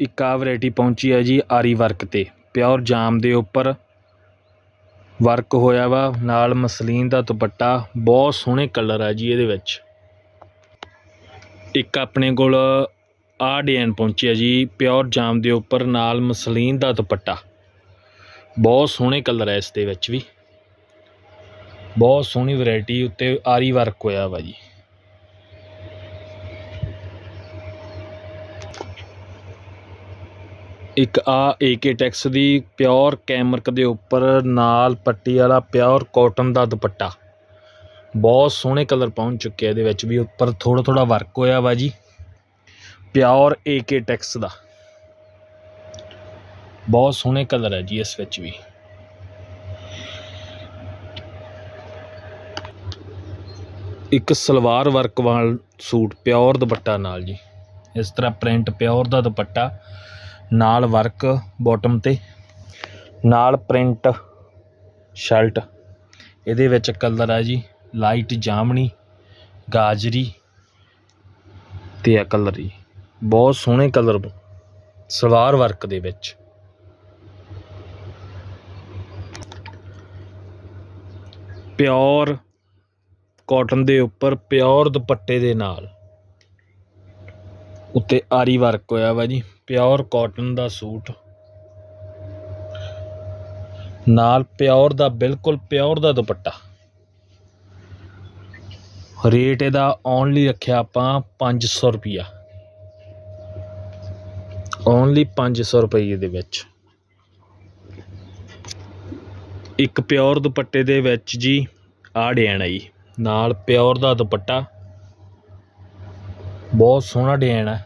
ਇੱਕ ਆਹ ਵਰਾਇਟੀ ਪਹੁੰਚੀ ਹੈ ਜੀ ਆਰੀ ਵਰਕ 'ਤੇ। ਪਿਓਰ ਜਾਮ ਦੇ ਉੱਪਰ ਵਰਕ ਹੋਇਆ ਵਾ। ਨਾਲ ਮਸਲੀਨ ਦਾ ਦੁਪੱਟਾ ਬਹੁਤ ਸੋਹਣੇ ਕਲਰ ਆ ਜੀ ਇਹਦੇ ਵਿੱਚ। ਇੱਕ ਆਪਣੇ ਕੋਲ ਆਹ ਡਿਜ਼ਾਈਨ ਪਹੁੰਚਿਆ ਜੀ ਪਿਓਰ ਜਾਮ ਦੇ ਉੱਪਰ ਨਾਲ ਮਸਲੀਨ ਦਾ ਦੁਪੱਟਾ। ਬਹੁਤ ਸੋਹਣੇ ਕਲਰ ਹੈ ਇਸ ਦੇ ਵਿੱਚ ਵੀ। ਬਹੁਤ ਸੋਹਣੀ ਵੈਰਾਈਟੀ ਉੱਤੇ ਆਰੀ ਵਰਕ ਹੋਇਆ ਵਾ ਜੀ। ਇੱਕ ਆ ਕੇ ਟੈਕਸ ਦੀ ਪਿਓਰ ਕੈਮਰਕ ਦੇ ਉੱਪਰ ਨਾਲ ਪੱਟੀ ਵਾਲਾ ਪਿਓਰ ਕੋਟਨ ਦਾ ਦੁਪੱਟਾ। ਬਹੁਤ ਸੋਹਣੇ ਕਲਰ ਪਹੁੰਚ ਚੁੱਕੇ ਆ ਇਹਦੇ ਵਿੱਚ ਵੀ, ਉੱਪਰ ਥੋੜ੍ਹਾ ਥੋੜ੍ਹਾ ਵਰਕ ਹੋਇਆ ਵਾ ਜੀ। ਪਿਓਰ ਏ ਕੇ ਟੈਕਸ ਦਾ। ਬਹੁਤ ਸੋਹਣੇ ਕਲਰ ਹੈ ਜੀ ਇਸ ਵਿੱਚ ਵੀ। ਇੱਕ ਸਲਵਾਰ ਵਰਕ ਵਾਲ ਸੂਟ, ਪਿਓਰ ਦੁਪੱਟਾ ਨਾਲ ਜੀ। ਇਸ ਤਰ੍ਹਾਂ ਪ੍ਰਿੰਟ ਪਿਓਰ ਦਾ ਦੁਪੱਟਾ। ਨਾਲ ਵਰਕ ਬੋਟਮ ਤੇ, ਨਾਲ ਪ੍ਰਿੰਟ ਸ਼ਰਟ। ਇਹਦੇ ਵਿੱਚ ਕਲਰ ਆ ਜੀ, ਲਾਈਟ ਜਾਮਣੀ, ਗਾਜਰੀ ਤੇ ਆ ਕਲਰ ਜੀ। ਬਹੁਤ ਸੋਹਣੇ ਕਲਰ ਸਲਵਾਰ ਵਰਕ ਦੇ ਵਿੱਚ। ਪਿਓਰ ਕਾਟਨ ਦੇ ਉੱਪਰ, ਪਿਓਰ ਦੁਪੱਟੇ ਦੇ ਨਾਲ। ਉੱਤੇ ਆਰੀ ਵਰਕ ਹੋਇਆ ਵਾ ਜੀ, ਪਿਓਰ ਕਾਟਨ ਦਾ ਸੂਟ। ਨਾਲ ਪਿਓਰ ਦਾ, ਬਿਲਕੁਲ ਪਿਓਰ ਦਾ ਦੁਪੱਟਾ। ਰੇਟ ਇਹਦਾ ਓਨਲੀ ਰੱਖਿਆ ਆਪਾਂ 500 ਰੁਪਿਆ ਓਨਲੀ 500 ਰੁਪਏ ਦੇ ਵਿੱਚ। ਇੱਕ ਪਿਓਰ ਦੁਪੱਟੇ ਦੇ ਵਿੱਚ ਜੀ, ਆਹ ਡਿਜ਼ਾਈਨ ਆ ਜੀ। ਨਾਲ ਪਿਓਰ ਦਾ ਦੁਪੱਟਾ ਬਹੁਤ ਸੋਹਣਾ ਡਿਜ਼ਾਈਨ ਹੈ।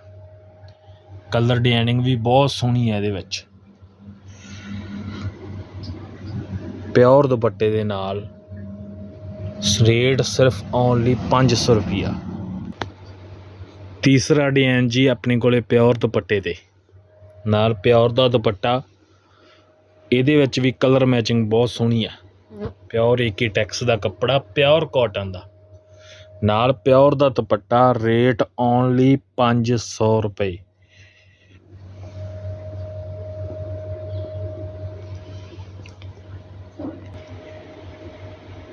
ਕਲਰ ਡਿਜ਼ਾਈਨਿੰਗ ਵੀ ਬਹੁਤ ਸੋਹਣੀ ਹੈ ਇਹਦੇ ਵਿੱਚ। ਪਿਓਰ ਦੁਪੱਟੇ ਦੇ ਨਾਲ ਰੇਟ ਸਿਰਫ ਓਨਲੀ 500 ਰੁਪਿਆ ਤੀਸਰਾ ਡਿਜ਼ਾਈਨ ਜੀ ਆਪਣੇ ਕੋਲੇ ਪਿਓਰ ਦੁਪੱਟੇ ਤੇ ਨਾਲ ਪਿਓਰ ਦਾ ਦੁਪੱਟਾ, ਇਹਦੇ ਵਿੱਚ ਵੀ ਕਲਰ ਮੈਚਿੰਗ ਬਹੁਤ ਸੋਹਣੀ ਆ ਪਿਓਰ ਏਕੀ ਟੈਕਸ ਦਾ ਕੱਪੜਾ, ਪਿਓਰ ਕਾਟਨ ਦਾ। ਨਾਲ ਪਿਓਰ ਦਾ ਦੁਪੱਟਾ, ਰੇਟ ਓਨਲੀ 500 ਰੁਪਏ।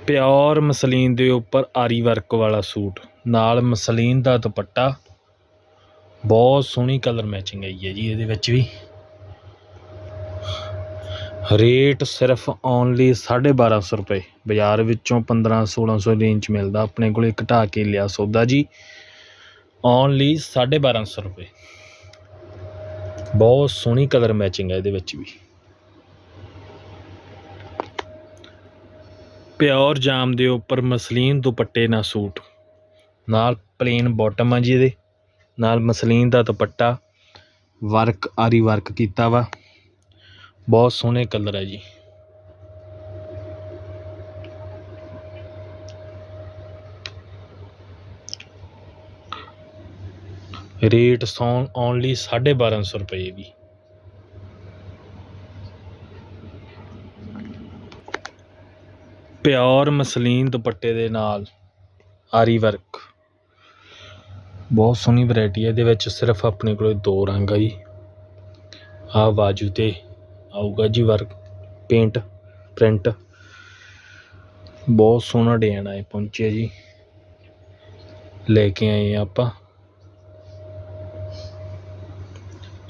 ਪਿਓਰ ਮਸਲੀਨ ਦੇ ਉੱਪਰ ਆਰੀ ਵਰਕ ਵਾਲਾ ਸੂਟ, ਨਾਲ ਮਸਲੀਨ ਦਾ ਦੁਪੱਟਾ। ਬਹੁਤ ਸੋਹਣੀ ਕਲਰ ਮੈਚਿੰਗ ਆਈ ਹੈ ਜੀ ਇਹਦੇ ਵਿੱਚ ਵੀ। ਰੇਟ ਸਿਰਫ ਓਨਲੀ 1250 ਰੁਪਏ। ਬਾਜ਼ਾਰ ਵਿੱਚੋਂ 15 1600 ਰੇਂਜ 'ਚ ਮਿਲਦਾ। ਆਪਣੇ ਕੋਲ ਘਟਾ ਕੇ ਲਿਆ ਸੌਦਾ ਜੀ। ਓਨਲੀ 1250 ਰੁਪਏ। ਬਹੁਤ ਸੋਹਣੀ ਕਲਰ ਮੈਚਿੰਗ ਹੈ ਇਹਦੇ ਵਿੱਚ ਵੀ। ਪਿਓਰ ਜਾਮ ਦੇ ਉੱਪਰ ਮਸਲੀਨ ਦੁਪੱਟੇ ਨਾਲ ਸੂਟ। ਨਾਲ ਪਲੇਨ ਬਾਟਮ ਆ ਜੀ ਇਹਦੇ। ਨਾਲ ਮਸਲੀਨ ਦਾ ਦੁਪੱਟਾ। ਵਰਕ ਆਰੀ ਵਰਕ ਕੀਤਾ ਵਾ। ਬਹੁਤ ਸੋਹਣੇ ਕਲਰ ਹੈ ਜੀ। ਰੇਟ ਸੌਨ ਓਨਲੀ 1250 ਰੁਪਏ ਵੀ ਪਿਓਰ ਮਸਲੀਨ ਦੁਪੱਟੇ ਦੇ ਨਾਲ ਆਰੀ ਵਰਕ। ਬਹੁਤ ਸੋਹਣੀ ਵੈਰਾਈਟੀ ਹੈ, ਇਹਦੇ ਵਿੱਚ ਸਿਰਫ ਆਪਣੇ ਕੋਲੇ ਦੋ ਰੰਗ ਆ ਜੀ। ਆ ਬਾਜੂ ਤੇ ਆਊਗਾ ਜੀ ਵਰਕ ਪੇਂਟ ਪ੍ਰਿੰਟ ਬਹੁਤ ਸੋਹਣਾ ਡਿਜ਼ਾਈਨ ਆਏ ਪਹੁੰਚਿਆ ਜੀ। ਲੈ ਕੇ ਆਏ ਹਾਂ ਆਪਾਂ।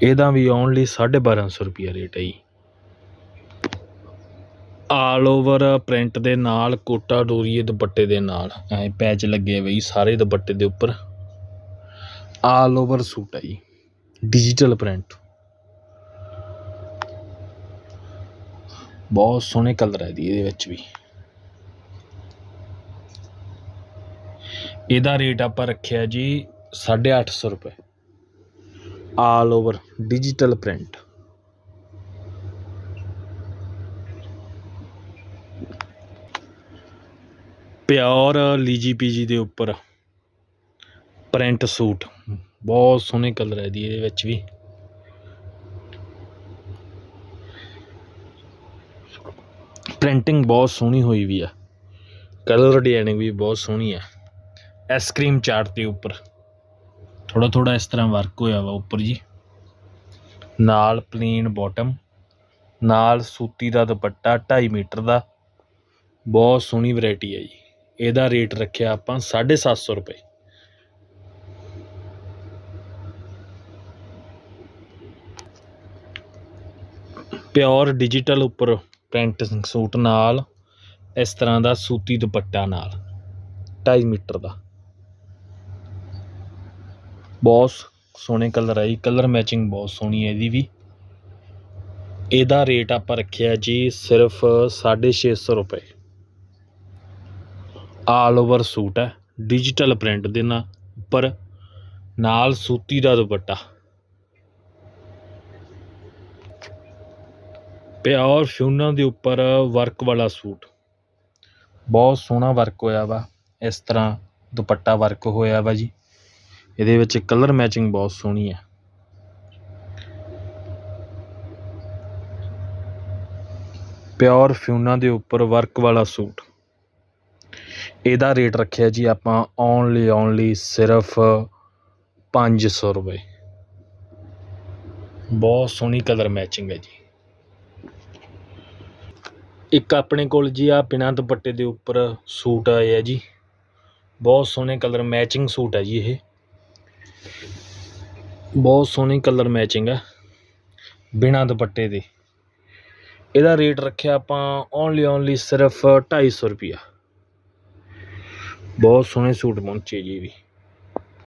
ਇਹਦਾ ਵੀ ਓਨਲੀ 1250 ਰੁਪਿਆ ਰੇਟ ਹੈ ਜੀ। ਆਲ ਓਵਰ ਪ੍ਰਿੰਟ ਦੇ ਨਾਲ, ਕੋਟਾ ਡੋਰੀਏ ਦੁਪੱਟੇ ਦੇ ਨਾਲ, ਐ ਪੈਚ ਲੱਗੇ ਹੋਏ ਸਾਰੇ ਦੁਪੱਟੇ ਦੇ ਉੱਪਰ। ਆਲ ਓਵਰ ਸੂਟ ਹੈ ਜੀ। ਡਿਜੀਟਲ ਪ੍ਰਿੰਟ ਬਹੁਤ ਸੋਹਣੇ ਕਲਰ ਹੈ ਦੀ ਇਹਦੇ ਵਿੱਚ ਵੀ। ਇਹਦਾ ਰੇਟ ਆਪਾਂ ਰੱਖਿਆ ਜੀ 850 ਰੁਪਏ। All over digital print pure ਲੀਜੀ ਪੀਜੀ ਦੇ ਉੱਪਰ ਪ੍ਰਿੰਟ ਸੂਟ ਬਹੁਤ ਸੋਹਣੇ ਕਲਰ ਹੈ ਦੀ ਇਹਦੇ ਵਿੱਚ ਵੀ। ਪ੍ਰਿੰਟਿੰਗ ਬਹੁਤ ਸੋਹਣੀ ਹੋਈ ਵੀ ਆ। ਕਲਰ ਡਿਜ਼ਾਈਨਿੰਗ ਵੀ ਬਹੁਤ ਸੋਹਣੀ ਆ। ਆਈਸਕ੍ਰੀਮ ਚਾਰਟ ਦੇ ਉੱਪਰ। ਥੋੜਾ ਥੋੜਾ ਇਸ ਤਰ੍ਹਾਂ ਵਰਕ ਹੋਇਆ ਵਾ ਉੱਪਰ ਜੀ। ਨਾਲ ਪਲੇਨ ਬਾਟਮ ਨਾਲ ਸੂਤੀ ਦਾ ਦੁਪੱਟਾ 2.5 ਮੀਟਰ ਦਾ। ਬਹੁਤ ਸੋਹਣੀ ਵੈਰਾਈਟੀ ਹੈ ਜੀ। ਇਹਦਾ ਰੇਟ ਰੱਖਿਆ ਆਪਾਂ 750 ਰੁਪਏ। ਪਿਓਰ ਡਿਜੀਟਲ ਉੱਪਰ ਪ੍ਰਿੰਟ ਸੂਟ ਨਾਲ, ਇਸ ਤਰ੍ਹਾਂ ਦਾ ਸੂਤੀ ਦੁਪੱਟਾ ਨਾਲ 2.5 ਮੀਟਰ ਦਾ। ਬਹੁਤ ਸੋਹਣੇ ਕਲਰ ਹੈ ਜੀ, ਕਲਰ ਮੈਚਿੰਗ ਬਹੁਤ ਸੋਹਣੀ ਹੈ ਇਹਦੀ ਵੀ। ਇਹਦਾ ਰੇਟ ਆਪਾਂ ਰੱਖਿਆ ਜੀ ਸਿਰਫ 650 ਰੁਪਏ। ਆਲ ਓਵਰ ਸੂਟ ਹੈ ਡਿਜੀਟਲ ਪ੍ਰਿੰਟ ਦੇ ਨਾਲ ਉੱਪਰ ਨਾਲ ਸੂਤੀ ਦਾ ਦੁਪੱਟਾ। ਪਿਓਰ ਫਿਊਨਾਂ ਦੇ ਉੱਪਰ ਵਰਕ ਵਾਲਾ ਸੂਟ। ਬਹੁਤ ਸੋਹਣਾ ਵਰਕ ਹੋਇਆ ਵਾ। ਇਸ ਤਰ੍ਹਾਂ ਦੁਪੱਟਾ ਵਰਕ ਹੋਇਆ ਵਾ ਜੀ। ਇਹਦੇ ਵਿੱਚ ਕਲਰ ਮੈਚਿੰਗ ਬਹੁਤ ਸੋਹਣੀ ਹੈ ਪਿਓਰ ਫਿਊਨਾਂ ਦੇ ਉੱਪਰ ਵਰਕ ਵਾਲਾ ਸੂਟ। ਇਹਦਾ ਰੇਟ ਰੱਖਿਆ ਜੀ ਆਪਾਂ ਓਨਲੀ ਓਨਲੀ ਸਿਰਫ 500 ਰੁਪਏ। ਬਹੁਤ ਸੋਹਣੀ ਕਲਰ ਮੈਚਿੰਗ ਹੈ ਜੀ। ਇੱਕ ਆਪਣੇ ਕੋਲ ਜੀ ਆਹ ਬਿਨਾਂ ਦੁਪੱਟੇ ਦੇ ਉੱਪਰ ਸੂਟ ਆਏ ਆ ਜੀ। ਬਹੁਤ ਸੋਹਣੇ ਕਲਰ ਮੈਚਿੰਗ ਸੂਟ ਹੈ ਜੀ ਇਹ। ਬਹੁਤ ਸੋਹਣੀ ਕਲਰ ਮੈਚਿੰਗ ਹੈ ਬਿਨਾਂ ਦੁਪੱਟੇ ਦੇ। ਇਹਦਾ ਰੇਟ ਰੱਖਿਆ ਆਪਾਂ ਓਨਲੀ ਓਨਲੀ ਸਿਰਫ 250 ਰੁਪਿਆ ਬਹੁਤ ਸੋਹਣੇ ਸੂਟ ਪਹੁੰਚੇ ਜੀ ਇਹ ਵੀ।